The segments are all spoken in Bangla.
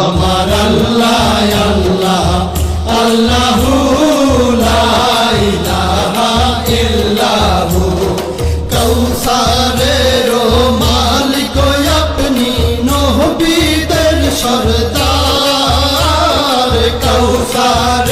আমার আল্লাহ আল্লাহ আল্লাহ কৌসারের মালিক আপনি নহবিদের সরদার কৌসার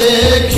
দেখি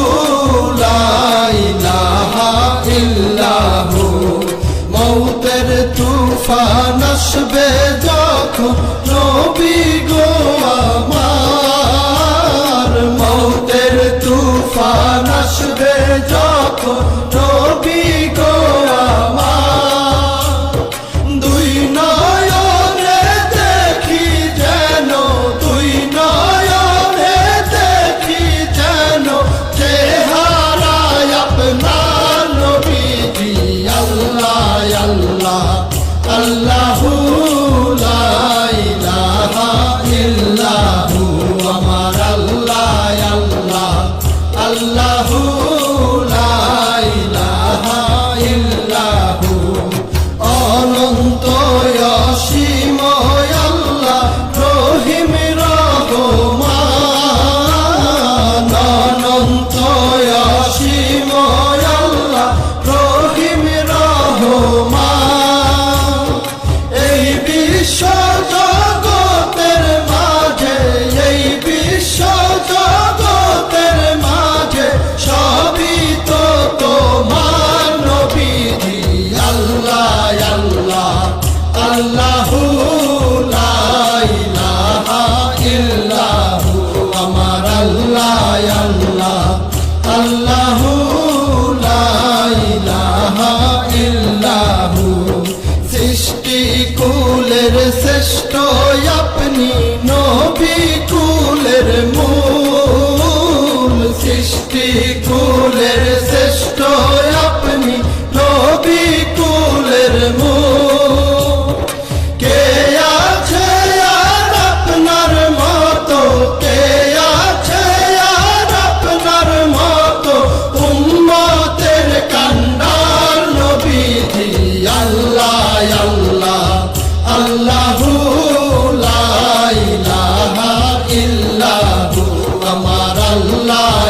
আল্লাহু আল্লাহু লা ইলাহা ইল্লাহু আমার আল্লাহ আল্লাহ। আল্লাহু লা সৃষ্টি কুলের শ্রেষ্ঠ আপনি নবী Allah